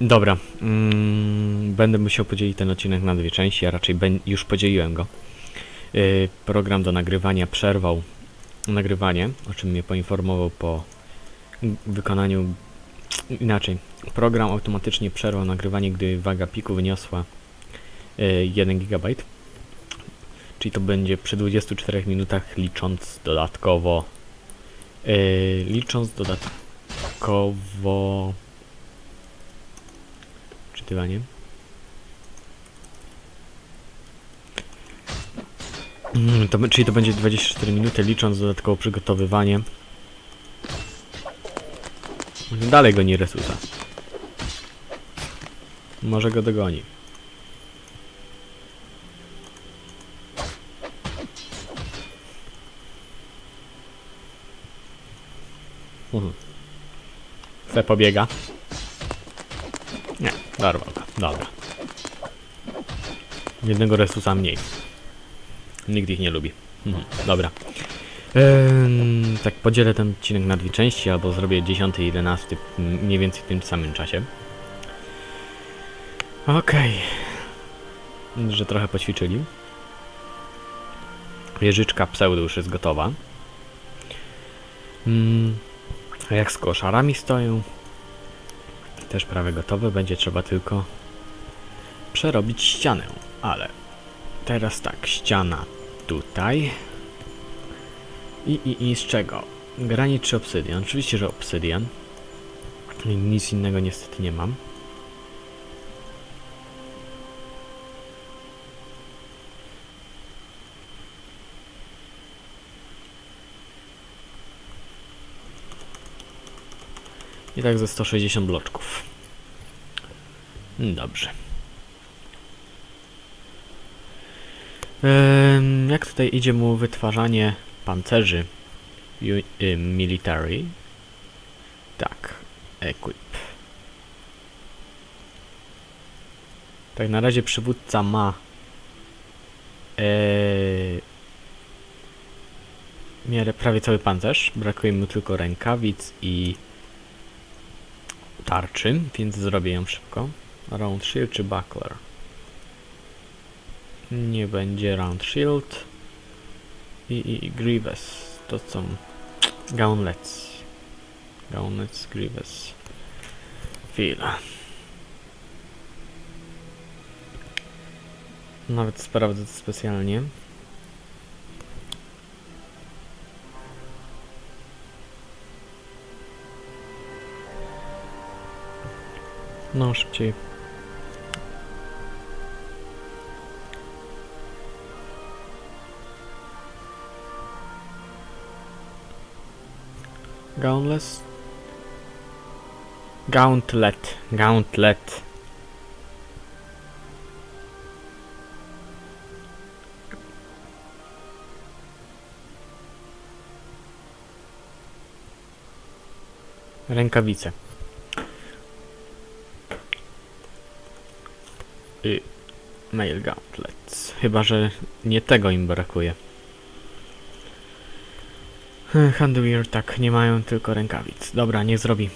Dobra. Mm, będę musiał podzielić ten odcinek na dwie części, a raczej już podzieliłem go. Yy, program do nagrywania przerwał nagrywanie, o czym mnie poinformował po wykonaniu inaczej. Program automatycznie przerwał nagrywanie, gdy waga piku wyniosła yy, 1 GB. Czyli to będzie przy 24 minutach licząc dodatkowo yy, licząc dodatkowo czytywanie. Mm, To, czyli to będzie 24 minuty, licząc dodatkowo przygotowywanie. Dalej goni Resusa. Może go dogoni. Mhm. Se pobiega. Go. Dobra. Jednego resusa mniej. Nikt ich nie lubi. Mhm, dobra. Ehm, tak podzielę ten odcinek na dwie części, albo zrobię 10 i 11 m- mniej więcej w tym samym czasie. Okej. Że trochę poćwiczyli. Wieżyczka pseudo już jest gotowa. Mm, a jak z koszarami stoją? Też prawie gotowe, będzie trzeba tylko przerobić ścianę, ale teraz tak, ściana tutaj i, i, i z czego? Granit czy obsydian? Oczywiście, że obsydian. Nic innego niestety nie mam. I tak ze 160 bloczków. Dobrze. Jak tutaj idzie mu wytwarzanie pancerzy y, military? Tak, equip. Tak na razie przywódca ma w miarę prawie cały pancerz. Brakuje mu tylko rękawic i tarczy, więc zrobię ją szybko. Round shield czy buckler? Nie będzie round shield. I, i, i Grievous. To są gauntlets. Gauntlets, Grievous. Chwila. Nawet sprawdzę to specjalnie. No, szybciej. Gauntless? Gauntlet. Gauntlet. Rękawice. Y, mail gauntlets. Chyba, że nie tego im brakuje. Hmm, Handwear tak, nie mają tylko rękawic. Dobra, niech zrobi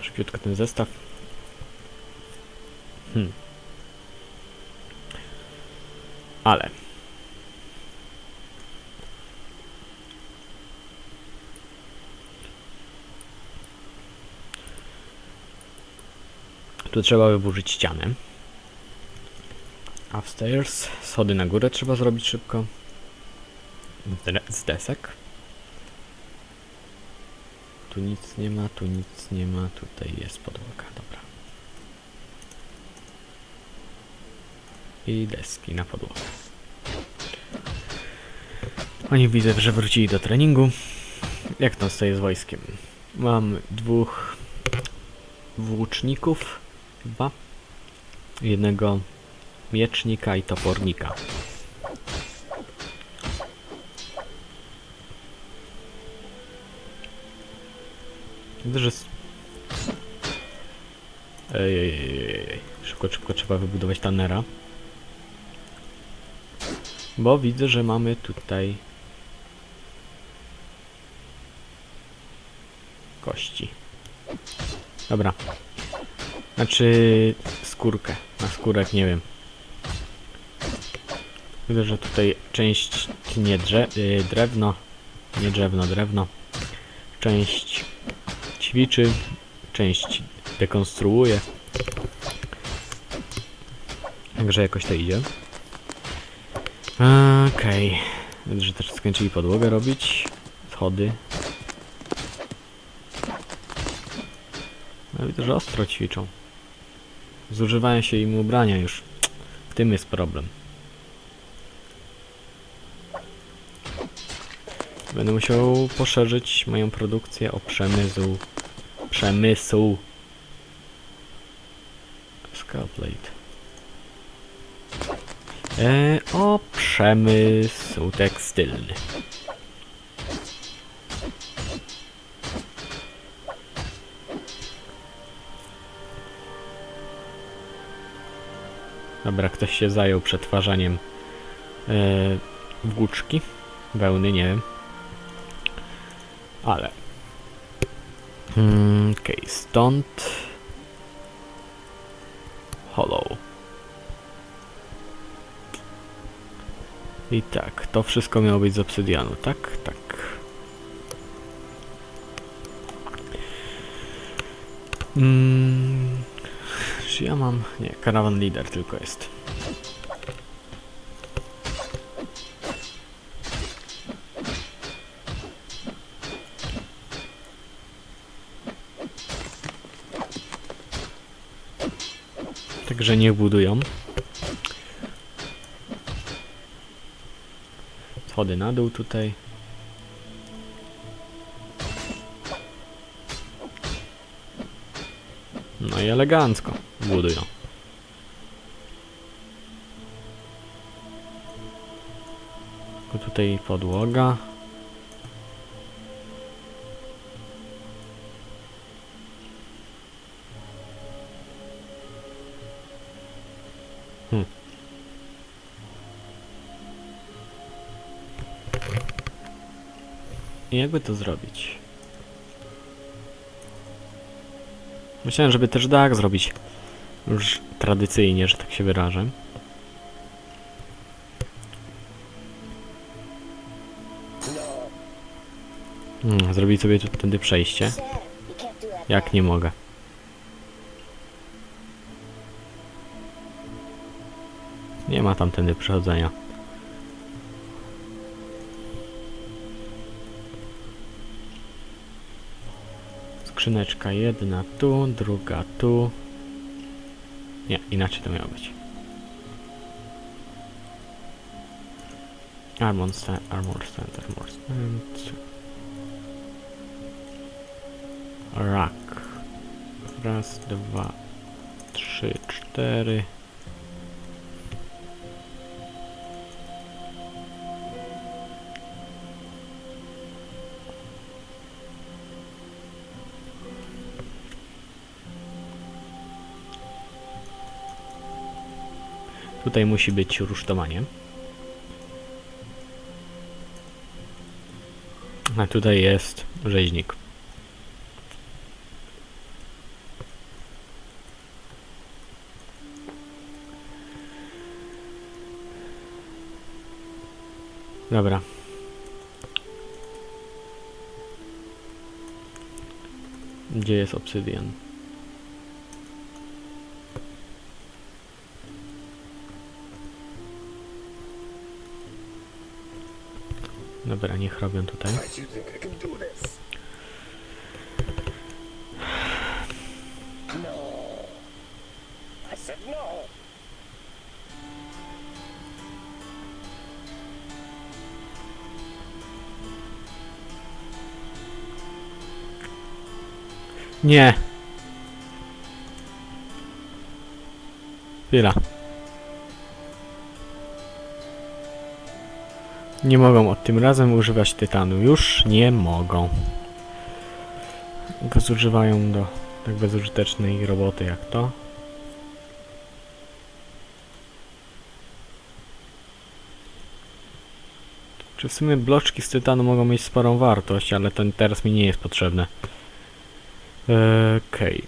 szybciutko ten zestaw. Hmm. Ale. Tu trzeba wyburzyć ścianę. Upstairs. Schody na górę trzeba zrobić szybko. Z de- Z desek. Tu nic nie ma, tu nic nie ma, tutaj jest podłoga, dobra. I deski na podłogę. Oni widzę, że wrócili do treningu. Jak tam stoję z wojskiem? Mam dwóch włóczników, chyba. Jednego miecznika i topornika. Widzę, że... ej. Szybko, szybko trzeba wybudować tanera. Bo widzę, że mamy tutaj... Kości. Dobra. Znaczy skórkę. Na skórek nie wiem. Widzę, że tutaj część tnie drze y, drewno. Nie drzewno, drewno. Część ćwiczy. Część dekonstruuje. Także jakoś to idzie. Okej. Widzę, że też skończyli podłogę robić. Schody. No widzę, że ostro ćwiczą. Zużywają się im ubrania już. W tym jest problem. Będę musiał poszerzyć moją produkcję o przemysł. Przemysł. Scalplate. E, o przemysł tekstylny. Dobra, ktoś się zajął przetwarzaniem e, włóczki, wełny, nie wiem. Ale. Mm, Okej, stąd. Hollow. I tak, to wszystko miało być z obsydianu, tak? Tak. Mm, czy ja mam... Nie, Caravan Leader tylko jest. Także niech budują. Schody na dół tutaj. No i elegancko budują. Tutaj podłoga. Jakby to zrobić? Myślałem, żeby też dach zrobić. Już tradycyjnie, że tak się wyrażę. Hmm, zrobić sobie tu tędy przejście. Jak nie mogę. Nie ma tamtędy przechodzenia. Skrzyneczka jedna tu, druga tu. Nie, inaczej to miało być. Armor stand, armor stand, armor stand. Rak. Raz, dwa, trzy, cztery. Tutaj musi być rusztowanie. A tutaj jest rzeźnik. Dobra. Gdzie jest obsydian? Dobra, niech robią tutaj. Why do Nie mogą od tym razem używać tytanu. Już nie mogą. Go zużywają do tak bezużytecznej roboty jak to. Czy w sumie bloczki z tytanu mogą mieć sporą wartość, ale to teraz mi nie jest potrzebne. Eee, Okej.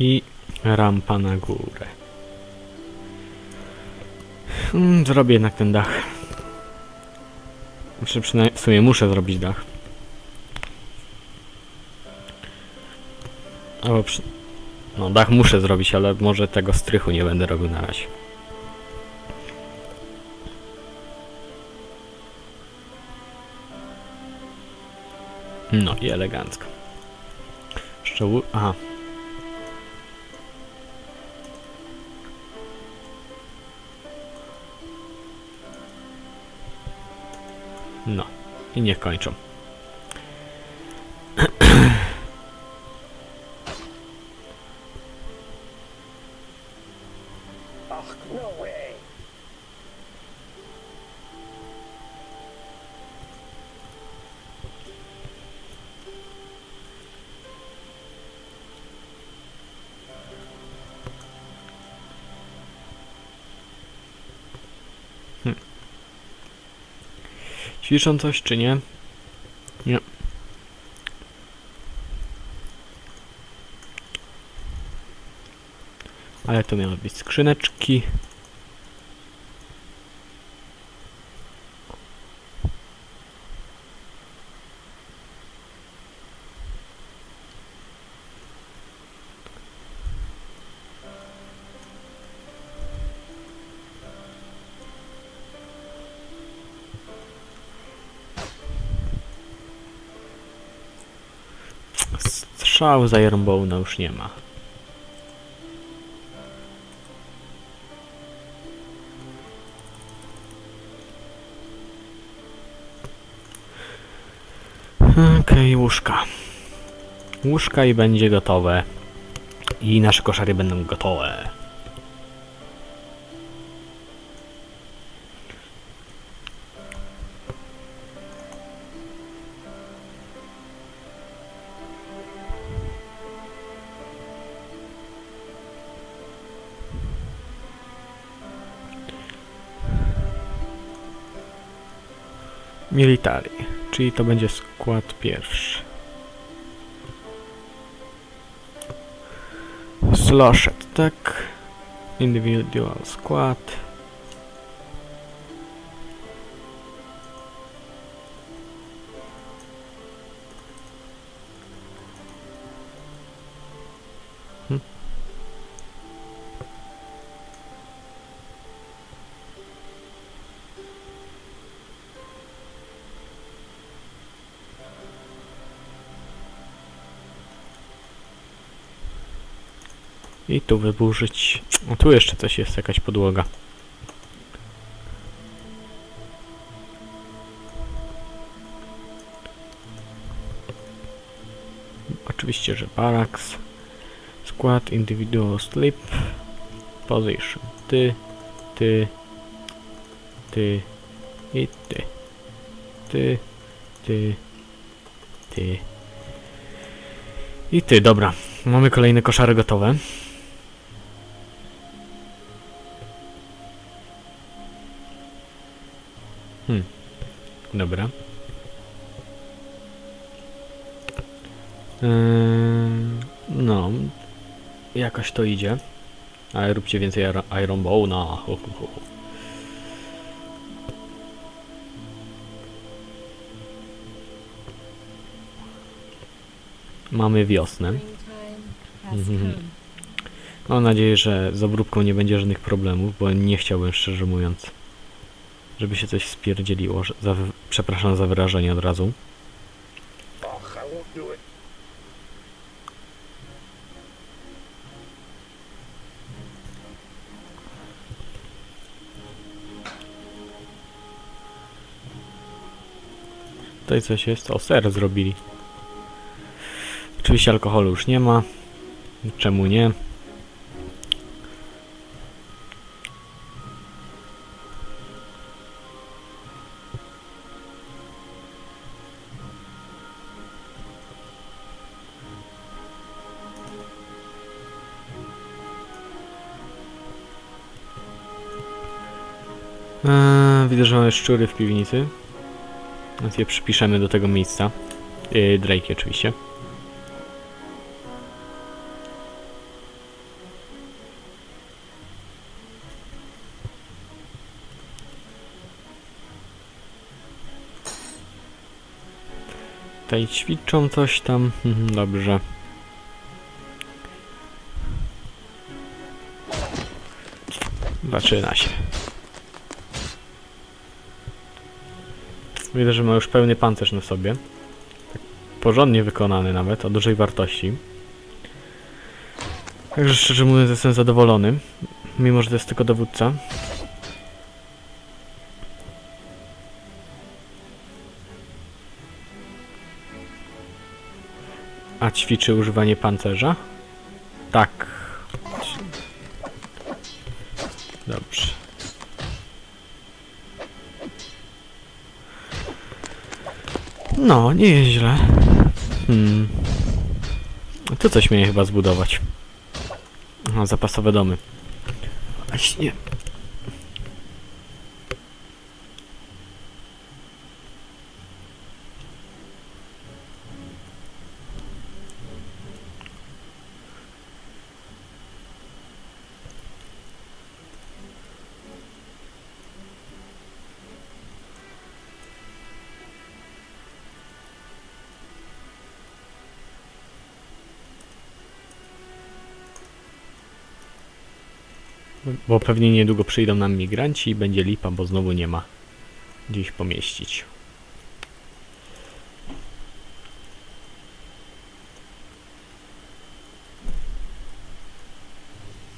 I rampa na górę. Mm, Zrobię jednak ten dach. Znaczy przynajmniej w sumie muszę zrobić dach. Albo przy... No dach muszę zrobić, ale może tego strychu nie będę robił na razie. No i elegancko. Szczegół... Aha. No. I niech kończą. Oh, no Ćwiczą coś czy nie? Nie. Ale to miały być skrzyneczki. Strzał za Ironbowna już nie ma. Okej, łóżka. Łóżka i będzie gotowe. I nasze koszary będą gotowe. Military, czyli to będzie skład pierwszy. Sloshed, tak. Individual skład. I tu wyburzyć. O, tu jeszcze coś jest, jakaś podłoga. Oczywiście, że barracks. Skład, individual sleep. Position. Ty, ty, ty i ty. Ty, ty, ty. I ty, dobra. Mamy kolejne koszary gotowe. Hmm. Dobra. Ym, no. Jakoś to idzie. Ale róbcie więcej Iron- Iron Bowna. Ho, ho, ho. Mamy wiosnę. Mhm. Mam nadzieję, że z obróbką nie będzie żadnych problemów, bo nie chciałbym szczerze mówiąc, żeby się coś spierdzieliło. Za, przepraszam za wyrażenie od razu. Tutaj coś jest. O, ser zrobili. Oczywiście alkoholu już nie ma. Czemu nie? Eee, widzę, że mamy szczury w piwnicy. Więc je przypiszemy do tego miejsca. E, yy, Drake oczywiście. Tutaj ćwiczą coś tam. Mhm, dobrze. Zaczyna się. Widzę, że ma już pełny pancerz na sobie. Tak porządnie wykonany nawet, o dużej wartości. Także szczerze mówiąc jestem zadowolony. Mimo, że to jest tylko dowódca. A ćwiczy używanie pancerza? Tak. Dobrze. No, nie jest źle. Hmm. Tu coś mnie chyba zbudować. Aha, zapasowe domy. Właśnie. Bo pewnie niedługo przyjdą nam migranci i będzie lipa, bo znowu nie ma gdzie ich pomieścić.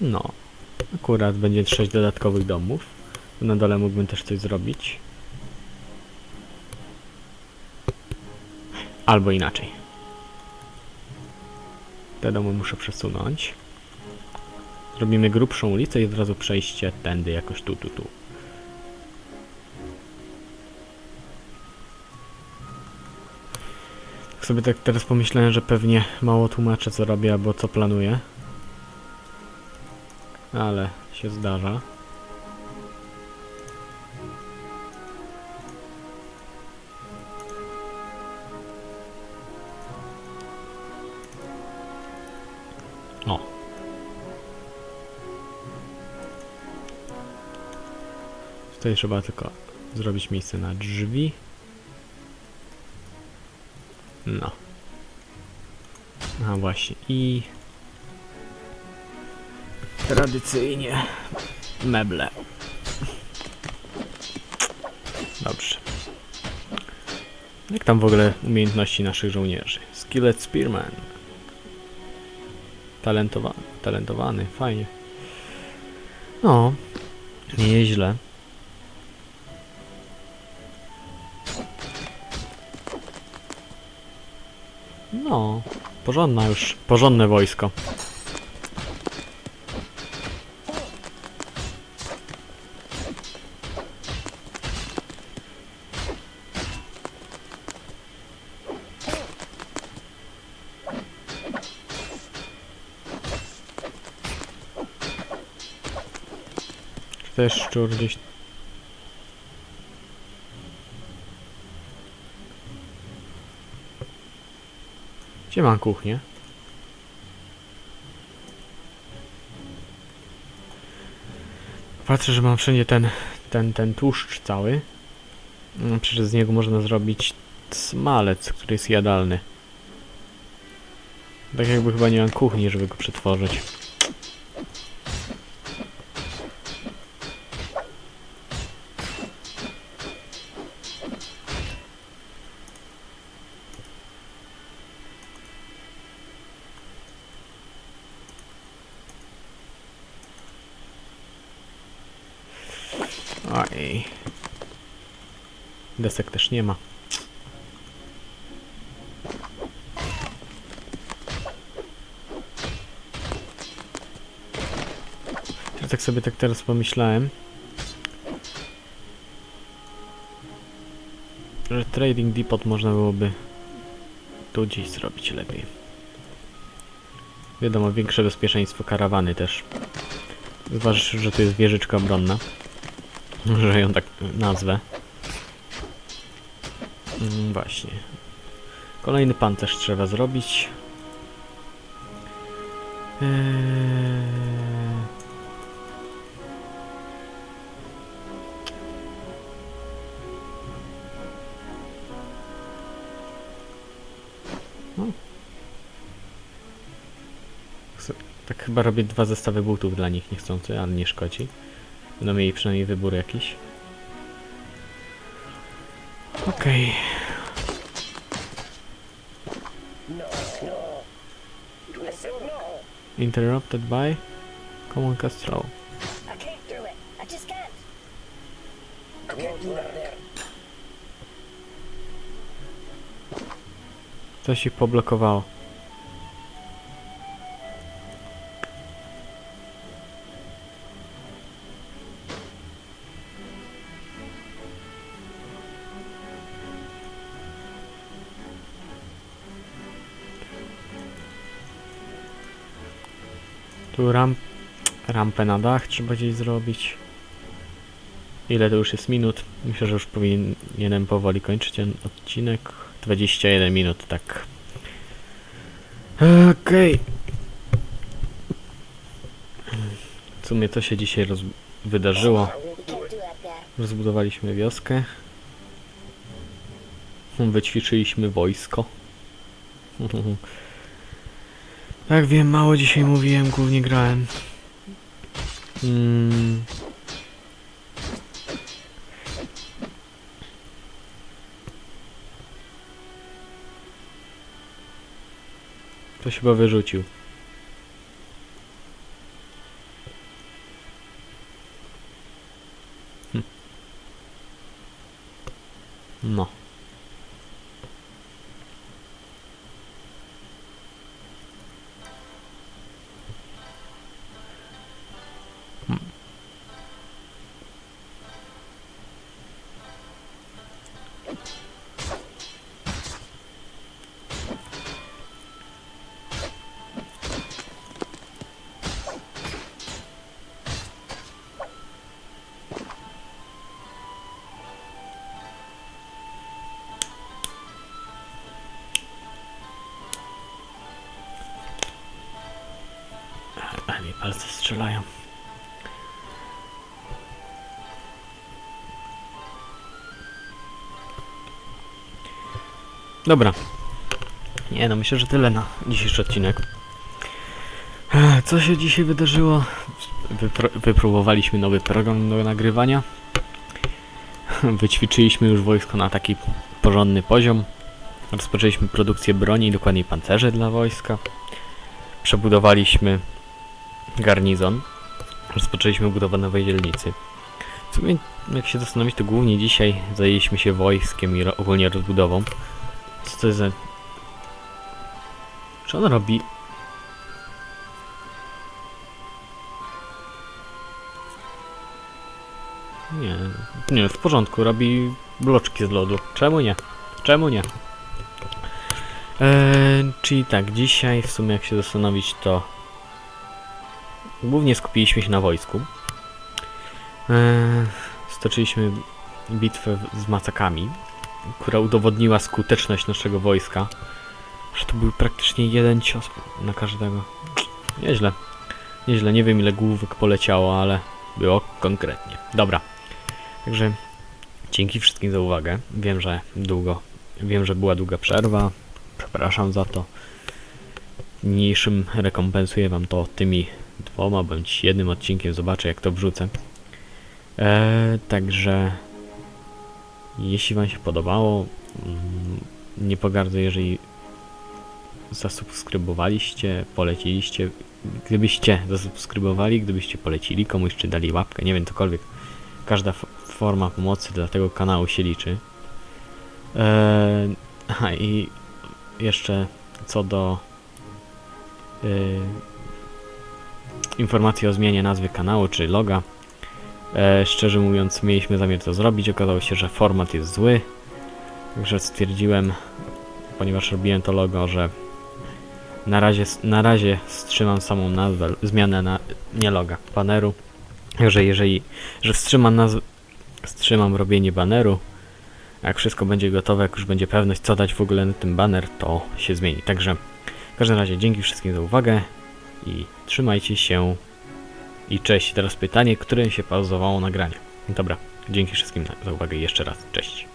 No, akurat będzie 6 dodatkowych domów. Na dole mógłbym też coś zrobić. Albo inaczej. Te domy muszę przesunąć. Zrobimy grubszą ulicę i od razu przejście tędy jakoś tu, tu, tu. Tak sobie tak teraz pomyślałem, że pewnie mało tłumaczę co robię albo co planuję. Ale się zdarza. Tutaj trzeba tylko zrobić miejsce na drzwi. No. A właśnie i tradycyjnie meble. Dobrze. Jak tam w ogóle umiejętności naszych żołnierzy? Skillet Spearman. Talentowany, talentowany, fajnie. No, nie No, porządna już, porządne wojsko. Czy jest szczur gdzieś Gdzie mam kuchnię? Patrzę, że mam wszędzie ten, ten, ten tłuszcz cały. Mm, Przecież z niego można zrobić smalec, który jest jadalny. Tak jakby chyba nie mam kuchni, żeby go przetworzyć. Desek też nie ma. Tak sobie tak teraz pomyślałem. Że trading depot można byłoby tu gdzieś zrobić lepiej. Wiadomo, większe bezpieczeństwo karawany też. Zważywszy, że to jest wieżyczka obronna. że ją tak nazwę. Mm, właśnie. Kolejny pan też trzeba zrobić. Eee. No. Tak chyba robię dwa zestawy butów dla nich niechcący, ale nie szkodzi. Będą mieli przynajmniej wybór jakiś. Okej. Okay. Interrupted by Common Castro. I can't do it. I just can't. I can't do that there. Coś ich poblokowało. Tu ram rampę na dach trzeba gdzieś zrobić. Ile to już jest minut? Myślę, że już powinienem powoli kończyć ten odcinek. 21 minut, tak. Okej. W sumie to się dzisiaj roz... wydarzyło. Rozbudowaliśmy wioskę. Wyćwiczyliśmy wojsko. Tak wiem, mało dzisiaj mówiłem, głównie grałem. Mm. Ktoś chyba wyrzucił. Strzelają. Dobra. Nie no, myślę, że tyle na dzisiejszy odcinek. Co się dzisiaj wydarzyło? Wypróbowaliśmy nowy program do nagrywania. Wyćwiczyliśmy już wojsko na taki porządny poziom. Rozpoczęliśmy produkcję broni, dokładniej pancerze dla wojska. Przebudowaliśmy garnizon. Rozpoczęliśmy budowę nowej dzielnicy. W sumie, jak się zastanowić, to głównie dzisiaj zajęliśmy się wojskiem i ogólnie rozbudową. Co to jest za... On robi... Nie, nie, w porządku, robi bloczki z lodu. Czemu nie? Czemu nie? Eee, czyli tak, dzisiaj w sumie jak się zastanowić to głównie skupiliśmy się na wojsku. Eee, stoczyliśmy bitwę z macakami, która udowodniła skuteczność naszego wojska. Że to był praktycznie jeden cios na każdego. Nieźle. Nieźle, nie wiem ile główek poleciało, ale było konkretnie. Dobra. Także dzięki wszystkim za uwagę. Wiem, że długo, wiem, że była długa przerwa. Przepraszam za to. Niniejszym rekompensuję wam to tymi dwoma bądź jednym odcinkiem. Zobaczę jak to wrzucę. Eee, także jeśli wam się podobało, mm, nie pogardzę jeżeli zasubskrybowaliście, poleciliście. Gdybyście zasubskrybowali, gdybyście polecili komuś, czy dali łapkę, nie wiem, cokolwiek. Każda forma pomocy dla tego kanału się liczy. Eee, i jeszcze co do yy, informacji o zmianie nazwy kanału czy loga. E, szczerze mówiąc, mieliśmy zamiar to zrobić. Okazało się, że format jest zły. Także stwierdziłem, ponieważ robiłem to logo, że na razie, na razie wstrzymam samą nazwę, zmianę na nie loga, baneru. Że jeżeli, że wstrzymam nazw, wstrzymam robienie baneru, jak wszystko będzie gotowe, jak już będzie pewność, co dać w ogóle na ten baner, to się zmieni. Także w każdym razie dzięki wszystkim za uwagę i trzymajcie się. I cześć. Teraz pytanie, które się pauzowało nagranie. Dobra, dzięki wszystkim za uwagę i jeszcze raz. Cześć.